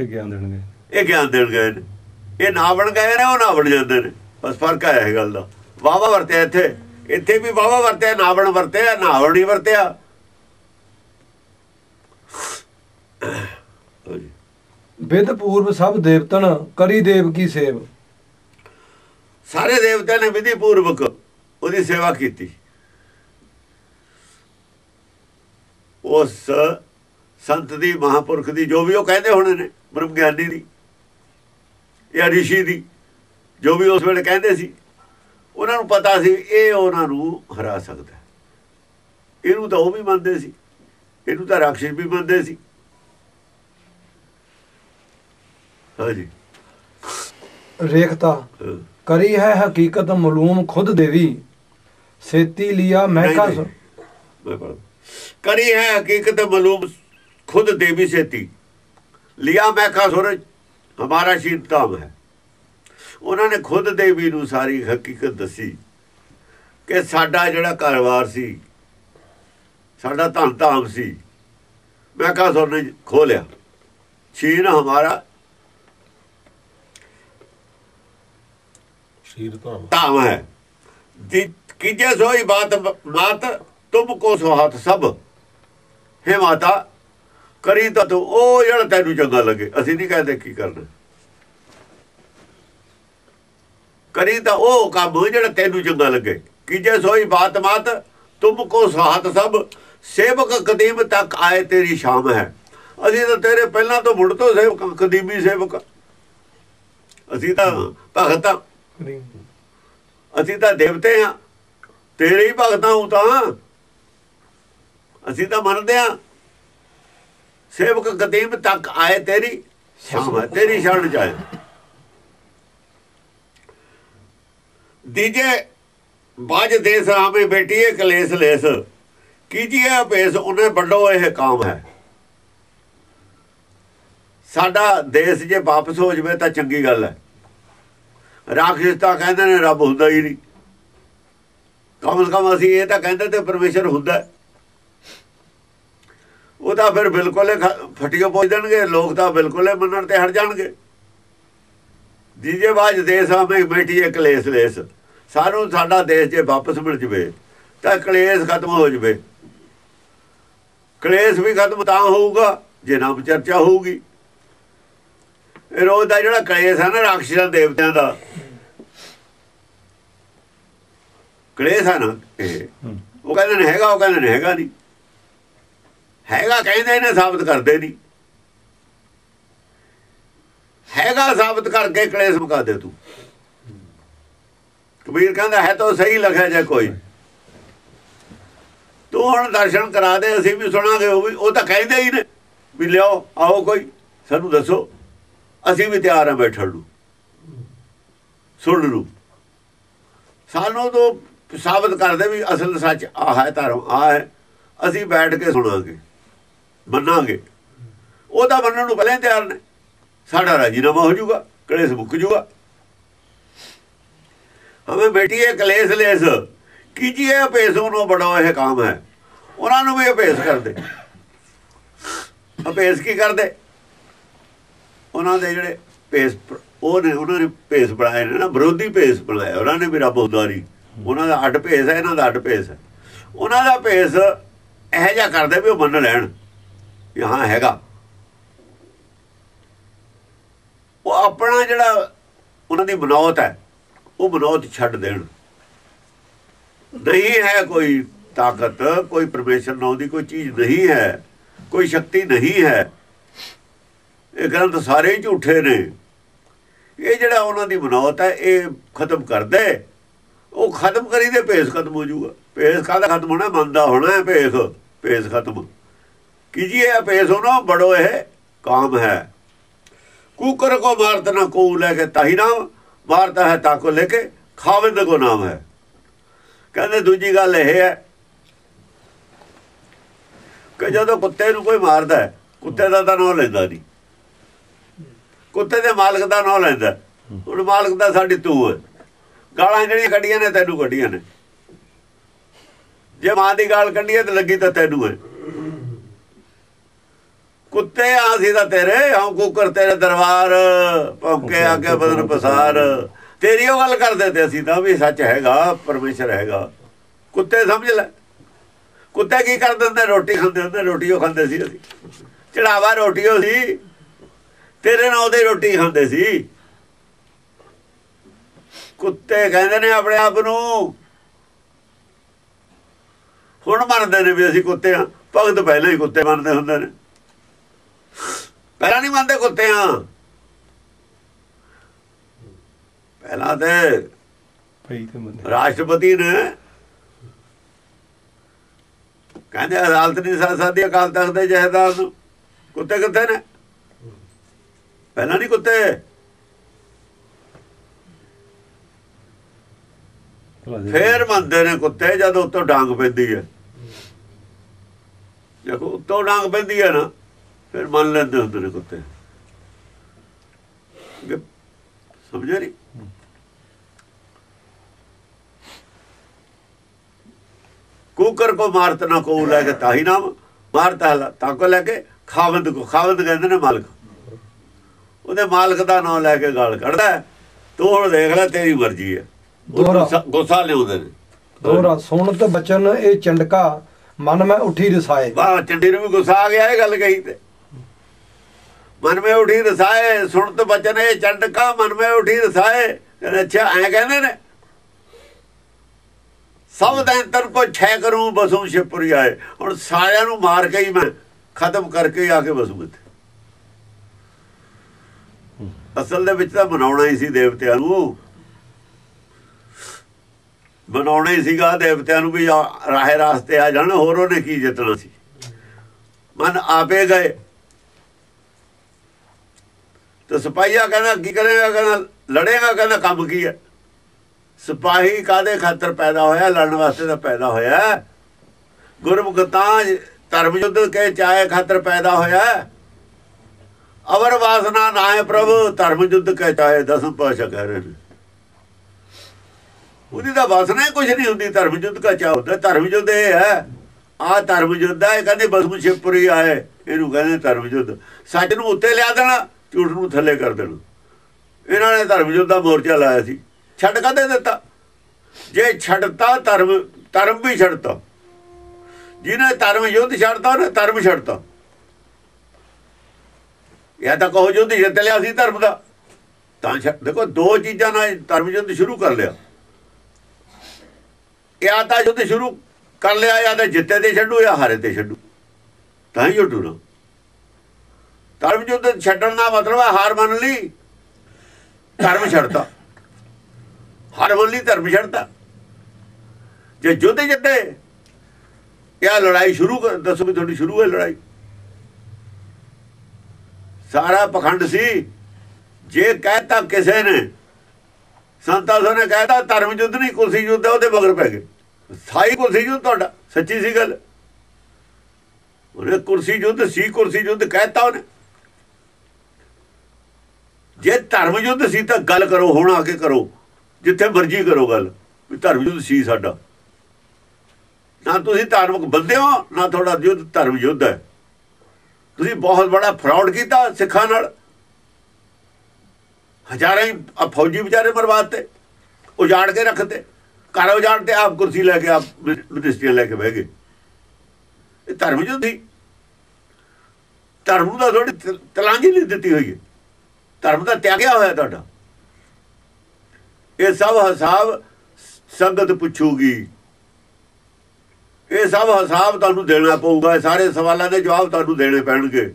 ਇਹ ਗਿਆਨ ਦੇਣਗੇ ਇਹ ਗਿਆਨ ਦੇਣ ਗਏ ਨੇ। ਇਹ ਨਾ ਬਣ ਗਏ ਨੇ ਉਹ ਨਾ ਬਣ ਜਾਂਦੇ ਨੇ। ਬਸ ਫ਼ਰਕ ਹੈ ਇਹ ਗੱਲ ਦਾ। ਵਾਵਾ ਵਰਤਿਆ ਇੱਥੇ। ਇੱਥੇ ਵੀ ਵਾਵਾ ਵਰਤਿਆ ਨਾ ਬਣ ਵਰਤਿਆ ਨਾ ਬਣ ਨਹੀਂ ਵਰਤਿਆ। ਵਿਦ ਪੂਰਵ ਸਭ ਦੇਵਤਨ ਕਰੀ ਦੇਵ ਕੀ ਸੇਵ। ਸਾਰੇ ਦੇਵਤਿਆਂ ਨੇ ਵਿਧੀ ਪੂਰਵਕ ਉਹਦੀ ਸੇਵਾ ਕੀਤੀ। ਉਸ ਸੰਤ ਦੀ ਮਹਾਪੁਰਖ ਦੀ ਜੋ ਵੀ ਉਹ ਕਹਿੰਦੇ ਹੋਣੇ ਨੇ। ਬ੍ਰਹਮ ਗਿਆਨੀ ਦੀ ਇਹ ਰਿਸ਼ੀ ਦੀ ਜੋ ਵੀ ਉਸ ਵੇਲੇ ਕਹਿੰਦੇ ਸੀ ਉਹਨਾਂ ਨੂੰ ਪਤਾ ਸੀ ਇਹ ਉਹਨਾਂ ਨੂੰ ਹਰਾ ਸਕਦਾ ਇਹਨੂੰ ਤਾਂ ਉਹ ਵੀ ਮੰਨਦੇ ਸੀ ਇਹਨੂੰ ਤਾਂ ਰਾਖਸ਼ ਵੀ ਮੰਨਦੇ ਸੀ। ਹਾਂਜੀ। ਰੇਖਤਾ ਕਰੀ ਹੈ ਹਕੀਕਤ ਮਲੂਮ ਖੁਦ ਦੇਵੀ ਸੇਤੀ ਲਿਆ ਮਹਿਕਾ ਕਰੀ ਹੈ ਹਕੀਕਤ ਮਲੂਮ ਖੁਦ ਦੇਵੀ ਸੇਤੀ। ਲਿਆ ਮਹਿਕਾ ਸੂਰਜ ਹਮਾਰਾ ਸ਼ੀਤਕਾਮ ਹੈ। ਉਹਨਾਂ ਨੇ ਖੁਦ ਦੇਵੀ ਨੂੰ ਸਾਰੀ ਹਕੀਕਤ ਦੱਸੀ ਕਿ ਸਾਡਾ ਜਿਹੜਾ ਘਰਵਾਰ ਸੀ ਸਾਡਾ ਧਨ ਧਾਮ ਸੀ ਮੈਂ ਕਹਾ ਸੋਨੇ ਖੋਲਿਆ। ਛੀਨ ਹਮਾਰਾ ਸ਼ੀਰ ਧਾਮ। ਧਾਮ ਹੈ। ਕਿਜੇ ਸੋਈ ਬਾਤ ਮਾਤ ਤੁਮ ਕੋ ਸੋ ਹੱਥ ਸਭ। ਹੈ ਮਾਤਾ ਕਰੀ ਤਾਂ ਤੂੰ ਉਹ ਜਿਹੜਾ ਤੈਨੂੰ ਚੰਗਾ ਲੱਗੇ ਅਸੀਂ ਨਹੀਂ ਕਹਿੰਦੇ ਕੀ ਕਰਨਾ। ਕਰੀ ਤਾਂ ਉਹ ਕੰਮ ਜਿਹੜਾ ਤੈਨੂੰ ਚੰਗਾ ਲੱਗੇ। ਕੀਜੇ ਸੋਈ ਬਾਤ ਮਾਤ ਤੁਮ ਕੋ ਸੁਹਾਤ ਸਭ ਸੇਵਕ ਕਦੀਮ ਤੱਕ ਆਏ ਤੇਰੀ ਸ਼ਾਮ ਹੈ। ਅਸੀਂ ਤਾਂ ਤੇਰੇ ਪਹਿਲਾਂ ਤੋਂ ਮੁੜ ਤੋਂ ਸੇਵਕ ਕਦੀਮੀ ਸੇਵਕ। ਅਸੀਂ ਤਾਂ ਭਗਤ ਅਸੀਂ ਤਾਂ ਦੇਵਤੇ ਆ ਤੇਰੇ ਹੀ ਭਗਤਾਂ ਹੂੰ ਤਾਂ। ਅਸੀਂ ਤਾਂ ਮੰਨਦੇ ਆ ਸੇਵਕ ਕਦੀਮ ਤੱਕ ਆਏ ਤੇਰੀ ਸ਼ਾਮ ਤੇਰੀ ਸ਼ਰਨ ਚ ਆਏ ਦੀਜੇ, ਬਾਜ ਦੇਸ ਆਵੇਂ ਬੇਟੀਏ, ਕਲੇਸ਼ ਲੇਸ। ਕੀਜੀਏ ਭੇਸ, ਉਹਨੇ ਵੱਡੋ ਇਹ ਕਾਮ ਹੈ। ਸਾਡਾ ਦੇਸ਼ ਜੇ ਵਾਪਸ ਹੋ ਜਵੇ ਤਾਂ ਚੰਗੀ ਗੱਲ ਹੈ। ਰਾਖਸ਼ ਤਾਂ ਕਹਿੰਦੇ ਨੇ, ਰੱਬ ਹੁੰਦਾ ਹੀ ਨਹੀਂ। ਕਮ ਸੇ ਕਮ ਅਸੀਂ ਇਹ ਤਾਂ ਕਹਿੰਦੇ ਤੇ ਪਰਮੇਸ਼ਰ ਹੁੰਦਾ ਹੈ। ਉਹ ਤਾਂ ਫਿਰ ਬਿਲਕੁਲ ਹੀ ਫਟੀਓ ਪਹੁੰਚ ਦੇਣਗੇ ਲੋਕ ਤਾਂ ਬਿਲਕੁਲ ਹੀ ਮੰਨਣ ਤੇ ਹਟ ਜਾਣਗੇ। ਦੀਜੇ ਬਾਜ ਦੇਸ਼ ਆਵੇਂ ਬੈਠੀ ਹੈ ਕਲੇਸ਼ ਲੇਸ। ਸਾਨੂੰ ਸਾਡਾ ਦੇਸ਼ ਜੇ ਵਾਪਸ ਮਿਲ ਜਵੇ ਤਾਂ ਕਲੇਸ਼ ਖਤਮ ਹੋ ਜਵੇ। ਕਲੇਸ਼ ਵੀ ਖਤਮ ਤਾਂ ਹੋਊਗਾ ਜੇ ਨਾਮ ਚਰਚਾ ਹੋਊਗੀ। ਇਹ ਰੋਜ਼ ਦਾ ਜਿਹੜਾ ਕਲੇਸ਼ ਹੈ ਨਾ ਰਾਖਸ਼ਾਂ ਦੇਵਤਿਆਂ ਦਾ। ਕਲੇਸ਼ ਹੈ ਨਾ ਇਹ। ਉਹ ਕਹਿੰਦੇ ਨੇ ਹੈਗਾ ਉਹ ਕਹਿੰਦੇ ਨੇ ਹੈਗਾ ਨਹੀਂ। ਹੈਗਾ ਕਹਿੰਦੇ ਨੇ ਸਾਬਤ ਕਰਦੇ ਨਹੀਂ। ਹੈਗਾ ਸਾਬਤ ਕਰਕੇ ਕਲੇਸ਼ ਮੁਕਾ ਦੇ ਤੂੰ। ਕਬੀਰ ਕਹਿੰਦਾ, ਹੈ ਤਾਂ ਸਹੀ ਲਖਿਆ ਜੇ ਕੋਈ। ਤੂੰ ਹੁਣ ਦਰਸ਼ਨ ਕਰਾ ਦੇ, ਅਸੀਂ ਵੀ ਸੁਣਾਂਗੇ, ਉਹ ਵੀ ਉਹ ਤਾਂ ਕਹਿੰਦੇ ਹੀ ਨੇ ਵੀ ਲਿਆਓ, ਆਓ ਕੋਈ, ਸਾਨੂੰ ਦੱਸੋ। ਅਸੀਂ ਵੀ ਤਿਆਰ ਹਾਂ ਬੈਠਣ ਨੂੰ। ਸੁਣ ਲੂ ਸਾਨੂੰ ਤੋਂ ਸਾਬਤ ਕਰਦੇ ਵੀ ਅਸਲ ਸੱਚ ਆਹ ਹੈ, ਧਰਮ ਆ ਹੈ। ਅਸੀਂ ਬੈਠ ਕੇ ਸੁਣਾਂਗੇ। ਮੰਨਾਂਗੇ। ਉਹ ਤਾਂ ਮੰਨਣ ਨੂੰ ਪਹਿਲਾਂ ਹੀ ਤਿਆਰ ਨੇ। ਸਾਡਾ ਰਾਜੀਨਾਮਾ ਹੋ ਜਾਊਗਾ, ਕਲੇਸ਼ ਮੁੱਕ ਜਾਊਗਾ। ਹਮੇ ਬੈਠੀਏ ਕਲੇਸ਼ ਲੇਸ ਕੀਜੀਏ ਅਪੇਸੋਂ ਨੂੰ ਬੜਾ ਇਹ ਕੰਮ ਹੈ। ਉਹਨਾਂ ਨੂੰ ਵੀ ਅਪੇਸ ਕਰਦੇ। ਅਪੇਸ ਕੀ ਕਰਦੇ? ਉਹਨਾਂ ਦੇ ਜਿਹੜੇ ਭੇਸ, ਉਹ ਨੇ, ਉਹਨਾਂ ਨੇ ਭੇਸ ਬਣਾਏ ਨੇ ਨਾ, ਵਿਰੋਧੀ ਭੇਸ ਬਣਾਇਆ ਉਹਨਾਂ ਨੇ ਵੀ ਰੱਬ ਹੁੰਦਾ ਨਹੀਂ। ਉਹਨਾਂ ਦਾ ਅੱਡ ਭੇਸ ਹੈ, ਇਹਨਾਂ ਦਾ ਅੱਡ ਭੇਸ ਹੈ। ਉਹਨਾਂ ਦਾ ਭੇਸ ਇਹੋ ਜਿਹਾ ਕਰਦੇ ਵੀ ਉਹ ਮੰਨ ਲੈਣ। ਵੀ ਹਾਂ ਹੈਗਾ। ਉਹ ਆਪਣਾ ਜਿਹੜਾ ਉਹਨਾਂ ਦੀ ਮਨੌਤ ਹੈ, ਉਹ ਮਨੌਤ ਛੱਡ ਦੇਣ। ਨਹੀਂ ਹੈ ਕੋਈ ਤਾਕਤ, ਕੋਈ ਪਰਮੇਸ਼ਰ ਨਾਮ ਦੀ ਕੋਈ ਚੀਜ਼ ਨਹੀਂ ਹੈ, ਕੋਈ ਸ਼ਕਤੀ ਨਹੀਂ ਹੈ। ਇਹ ਗ੍ਰੰਥ ਸਾਰੇ ਹੀ ਝੂਠੇ ਨੇ। ਇਹ ਜਿਹੜਾ ਉਹਨਾਂ ਦੀ ਮਨੌਤ ਹੈ, ਇਹ ਖਤਮ ਕਰ ਦੇ। ਉਹ ਖਤਮ ਕਰੀ ਦੇ, ਭੇਸ ਖਤਮ ਹੋ ਜਾਊਗਾ ਭੇਸ ਕਾਹਦਾ ਖਤਮ ਹੋਣਾ? ਮੰਨਦਾ ਹੋਣਾ ਹੈ ਭੇਸ ਭੇਸ ਖਤਮ। ਕੀਜੀਏ ਭੇਸ ਹੋਣਾ ਬੜੋ ਇਹ ਕਾਮ ਹੈ। ਕੁਕਰ ਕੋ ਮਾਰਤ ਨਾ ਕੋ ਲੈ ਕੇ ਤਾਹੀ ਨਾਮ ਮਾਰਤਾ ਹੈ ਤਾਕੋ ਲੈ ਕੇ ਖਾਵਿੰਦ ਕੋ ਨਾਮ ਹੈ। ਕਹਿੰਦੇ ਦੂਜੀ ਗੱਲ ਇਹ ਹੈ ਕਿ ਜਦੋਂ ਕੁੱਤੇ ਨੂੰ ਕੋਈ ਮਾਰਦਾ ਹੈ, ਕੁੱਤੇ ਦਾ ਤਾਂ ਨਾਮ ਲੈਂਦਾ ਨਹੀਂ। ਕੁੱਤੇ ਦੇ ਮਾਲਕ ਦਾ ਨਾਮ ਲੈਂਦਾ ਹੁਣ ਮਾਲਕ ਦਾ ਸਾਡੀ ਤੂੰ ਹੈ। ਗਾਲਾਂ ਜਿਹੜੀਆਂ ਕੱਢੀਆਂ ਨੇ ਤੈਨੂੰ ਕੱਢੀਆਂ ਨੇ। ਜੇ ਮਾਂ ਦੀ ਗਾਲ ਕੱਢੀ ਹੈ ਤੇ ਲੱਗੀ ਤਾਂ ਤੈਨੂੰ ਹੈ। ਕੁੱਤੇ ਆਸੀ ਦਾ ਤੇਰੇ ਹਾਂ ਕੁੱਕਰ ਤੇਰੇ ਦਰਬਾਰ ਭੌਂਕੇ ਆ ਕੇ ਬਦਨ ਪਸਾਰ। ਤੇਰੀ ਉਹ ਗੱਲ ਕਰਦੇ ਤੇ ਅਸੀਂ ਤਾਂ ਵੀ ਸੱਚ ਹੈਗਾ ਪਰਮੇਸ਼ਰ ਹੈਗਾ। ਕੁੱਤੇ ਸਮਝ ਲੈ। ਕੁੱਤੇ ਕੀ ਕਰਦੇ ਹੁੰਦੇ ਰੋਟੀ ਖਾਂਦੇ ਹੁੰਦੇ ਰੋਟੀ ਉਹ ਖਾਂਦੇ ਸੀ ਅਸੀਂ। ਚੜਾਵਾ ਰੋਟੀ ਉਹ ਸੀ। ਤੇਰੇ ਨਾਲ ਉਹਦੇ ਰੋਟੀ ਖਾਂਦੇ ਸੀ। ਕੁੱਤੇ ਕਹਿੰਦੇ ਨੇ ਆਪਣੇ ਆਪ ਨੂੰ ਹੁਣ ਮੰਨਦੇ ਨੇ ਵੀ ਅਸੀਂ ਕੁੱਤੇ ਆ ਭਗਤ ਪਹਿਲਾਂ ਹੀ ਕੁੱਤੇ ਮੰਨਦੇ ਹੁੰਦੇ ਨੇ। ਪਹਿਲਾਂ ਨਹੀਂ ਮੰਨਦੇ ਕੁੱਤੇ ਆ ਪਹਿਲਾਂ ਤੇ ਭਈ ਤੇ ਮੰਨੇ। ਰਾਸ਼ਟਰਪਤੀ ਨੇ ਕਹਿੰਦੇ ਅਦਾਲਤ ਨਹੀਂ ਸਕਦੀ ਅਕਾਲ ਤਖਤ ਦੇ ਜਹੇਦਾਰ ਨੂੰ। ਕੁੱਤੇ ਕਿੱਥੇ ਨੇ? ਪਹਿਲਾਂ ਨਹੀਂ ਕੁੱਤੇ। ਫੇਰ ਮੰਨਦੇ ਨੇ ਕੁੱਤੇ ਜਦ ਉੱਤੋਂ ਡਾਂਗ ਪੈਂਦੀ ਹੈ। ਦੇਖੋ ਉੱਤੋਂ ਡਾਂਗ ਪੈਂਦੀ ਹੈ ਨਾ। ਫਿਰ ਮੰਨ ਲੈਂਦੇ ਹੁੰਦੇ ਨੇ ਕੁੱਤੇ। ਸਮਝਿਆ ਨਹੀਂ ਕੁਕਰ ਕੋ ਮਾਰਤ ਨਾ ਕੋ ਲੈ ਕੇ ਤਾਹੀ ਨਾਮ ਮਾਰਤਾ ਤਾਂ ਕੋ ਲੈ ਕੇ ਖਾਵੰਦ ਕੋ ਖਾਵੰਦ ਕਹਿੰਦੇ ਨੇ ਮਾਲਕ। ਉਹਦੇ ਮਾਲਕ ਦਾ ਨਾਮ ਲੈ ਕੇ ਗਾਲ ਕੱਢਦਾ। ਤੂੰ ਹੁਣ ਦੇਖ ਲੈ ਤੇਰੀ ਮਰਜ਼ੀ ਹੈ। ਗੁੱਸਾ- ਲਿਆਉਂਦੇ ਨੇ। ਦੋਹਰਾ ਸੁਣਤ ਬਚਨ ਇਹ ਚੰਡਕਾ ਮਨ ਮੈਂ ਉਠੀ ਰਸਾਏ। ਵਾਹ ਚੰਡੀ ਨੂੰ ਵੀ ਗੁੱਸਾ ਆ ਗਿਆ ਇਹ ਗੱਲ ਕਹੀ ਤੇ। ਮਨ ਮੇ ਉਠੀ ਰਸਾਏ, ਸੁਣਤ ਬਚਨ ਇਹ ਚੰਡਕਾ ਮਨ ਮੇ ਉਠੀ ਰਸਾਏ। ਕਹਿੰਦੇ, ਅੱਛਾ, ਐ ਕਹਿੰਦੇ ਨੇ, ਸਭ ਦੈਂਤਰ ਕੋ ਛੈ ਕਰੂੰ, ਬਸੂ ਸ਼ਿਵਪੁਰੀ ਆਏ। ਹੁਣ ਸਾਰਿਆਂ ਨੂੰ ਮਾਰ ਕੇ ਹੀ ਮੈਂ ਖਤਮ ਕਰਕੇ ਆ ਕੇ ਬਸੂ ਇੱਥੇ। ਅਸਲ ਦੇ ਵਿੱਚ ਤਾਂ ਬਣਾਉਣਾ ਹੀ ਸੀ ਦੇਵਤਿਆਂ ਨੂੰ। ਬਣਾਉਣਾ ਹੀ ਸੀਗਾ, ਦੇਵਤਿਆਂ ਨੂੰ ਵੀ ਰਾਹੇ ਰਾਸਤੇ ਆ ਜਾਣ, ਹੋਰ ਉਹਨੇ ਕੀ ਜਿੱਤਣਾ ਸੀ। ਮਨ ਆਪੇ ਗਏ। ਤੇ ਸਿਪਾਹੀਆ ਕਹਿੰਦਾ, ਕੀ ਕਰੇਗਾ? ਕਹਿੰਦਾ, ਲੜੇਗਾ, ਕਹਿੰਦਾ, ਕੰਮ ਕੀ ਹੈ? ਸਿਪਾਹੀ ਕਾਦੇ ਖਾਤਰ ਪੈਦਾ ਹੋਇਆ? ਲੜਨ ਵਾਸਤੇ ਤਾਂ ਪੈਦਾ ਹੋਇਆ। ਗੁਰਮੁਖ ਤਾਂ ਧਰਮ ਯੁੱਧ ਕੇ ਚਾਹੇ ਖਾਤਰ ਪੈਦਾ ਹੋਇਆ। ਅਵਰ ਵਾਸਨਾ ਨਾ ਹੈ ਪ੍ਰਭੂ ਧਰਮ ਯੁੱਧ ਕੇ ਚਾਹੇ ਦਸਮ ਪਾਸ਼ਾ ਕਹਿ ਰਹੇ ਨੇ। ਉਹਦੀ ਤਾਂ ਵਾਸਨਾ ਹੀ ਕੁਝ ਨਹੀਂ ਹੁੰਦੀ ਧਰਮ ਯੁੱਧ ਕਾ ਚਾਹ। ਹੁੰਦਾ ਧਰਮ ਯੁੱਧ ਇਹ ਹੈ। ਆ ਧਰਮ ਯੁੱਧ ਹੈ, ਇਹ ਕਹਿੰਦੇ ਬਸਮੁ ਸ਼ਿਵਪੁਰੀ ਆਏ। ਇਹਨੂੰ ਕਹਿੰਦੇ ਧਰਮ ਯੁੱਧ ਸੱਚ ਨੂੰ ਉੱਤੇ ਲਿਆ ਦੇਣਾ। ਝੂਠ ਨੂੰ ਥੱਲੇ ਕਰ ਦੇਣਾ। ਇਹਨਾਂ ਨੇ ਧਰਮ ਯੁੱਧ ਦਾ ਮੋਰਚਾ ਲਾਇਆ ਸੀ। ਛੱਡ ਕਦੇ ਦਿੱਤਾ? ਜੇ ਛੱਡਤਾ, ਧਰਮ ਧਰਮ ਵੀ ਛੱਡਤਾ। ਜਿਹਨੇ ਧਰਮ ਯੁੱਧ ਛੱਡਤਾ, ਉਹਨੇ ਧਰਮ ਛੱਡਤਾ। ਇਹ ਤਾਂ ਕਹੋ ਯੁੱਧ ਜਿੱਤ ਲਿਆ ਸੀ ਧਰਮ ਦਾ। ਤਾਂ ਛੱਡ- ਦੇਖੋ, ਦੋ ਚੀਜ਼ਾਂ ਨਾਲ ਧਰਮ ਯੁੱਧ ਸ਼ੁਰੂ ਕਰ ਲਿਆ। ਜਾਂ ਤਾਂ ਯੁੱਧ ਸ਼ੁਰੂ ਕਰ ਲਿਆ, ਜਾਂ ਤਾਂ ਜਿੱਤੇ ਤੇ ਛੱਡੂ, ਜਾਂ ਹਾਰੇ ਤੇ ਛੱਡੂ। ਤਾਂ ਹੀ ਜੁੱਟੂ ਨਾ ਧਰਮ ਯੁੱਧ ਛੱਡਣ ਦਾ ਮਤਲਬ ਹੈ ਹਾਰ ਮੰਨ ਲਈ। ਧਰਮ ਛੱਡਤਾ। ਹਾਰ ਮੰਨ ਲਈ, ਧਰਮ ਛੱਡਤਾ। ਜੇ ਯੁੱਧ ਜਿੱਤੇ, ਇਹ ਲੜਾਈ ਸ਼ੁਰੂ ਕਰ, ਦੱਸੋ ਵੀ ਤੁਹਾਡੀ ਸ਼ੁਰੂ ਹੈ ਲੜਾਈ। ਸਾਰਾ ਪਖੰਡ ਸੀ। ਜੇ ਕਹਿਤਾ ਕਿਸੇ ਨੇ, ਸੰਤਾਂ ਸੋ ਨੇ ਕਹਿਤਾ, ਧਰਮ ਯੁੱਧ ਨਹੀਂ ਕੁਰਸੀ ਯੁੱਧ ਉਹਦੇ ਮਗਰ ਪੈ ਗਏ। ਸਾਈ ਕੁਰਸੀ ਯੁੱਧ ਤੁਹਾਡਾ, ਸੱਚੀ ਸੀ ਗੱਲ। ਉਹਨੇ ਕੁਰਸੀ ਯੁੱਧ ਸੀ ਕੁਰਸੀ ਯੁੱਧ ਕਹਿਤਾ ਉਹਨੇ। ਜੇ ਧਰਮ ਯੁੱਧ ਸੀ ਤਾਂ ਗੱਲ ਕਰੋ, ਹੁਣ ਆ ਕੇ ਕਰੋ। ਜਿੱਥੇ ਮਰਜ਼ੀ ਕਰੋ ਗੱਲ, ਵੀ ਧਰਮ ਯੁੱਧ ਸੀ ਸਾਡਾ। ਨਾ ਤੁਸੀਂ ਧਾਰਮਿਕ ਬੰਦੇ ਹੋ, ਨਾ ਤੁਹਾਡਾ ਯੁੱਧ ਧਰਮ ਯੁੱਧ ਹੈ। ਤੁਸੀਂ ਬਹੁਤ ਬੜਾ ਫਰਾਡ ਕੀਤਾ ਸਿੱਖਾਂ ਨਾਲ। ਹਜ਼ਾਰਾਂ ਹੀ ਫੌਜੀ ਵਿਚਾਰੇ ਮਰਵਾਤੇ, ਉਜਾੜ ਕੇ ਰੱਖਤੇ। ਘਰ ਉਜਾੜ ਤੇ ਆਪ ਕੁਰਸੀ ਲੈ ਕੇ ਆਪ ਮਿਨਿਸਟਰੀਆਂ ਲੈ ਕੇ ਬਹਿ ਗਏ। ਇਹ ਧਰਮ ਯੁੱਧ ਸੀ। ਧਰਮ ਦਾ ਥੋੜੀ ਤਲਾਂਜੀ ਨਹੀਂ ਦਿੱਤੀ ਹੋਈ ਹੈ। ਧਰਮ ਦਾ ਤਿਆਗਿਆ ਹੋਇਆ ਤੁਹਾਡਾ। ਇਹ ਸਭ ਹਿਸਾਬ ਸੰਗਤ ਪੁੱਛੂਗੀ। ਇਹ ਸਭ ਹਿਸਾਬ ਤੁਹਾਨੂੰ ਦੇਣਾ ਪਊਗਾ, ਇਹ ਸਾਰੇ ਸਵਾਲਾਂ ਦੇ ਜਵਾਬ ਤੁਹਾਨੂੰ ਦੇਣੇ ਪੈਣਗੇ।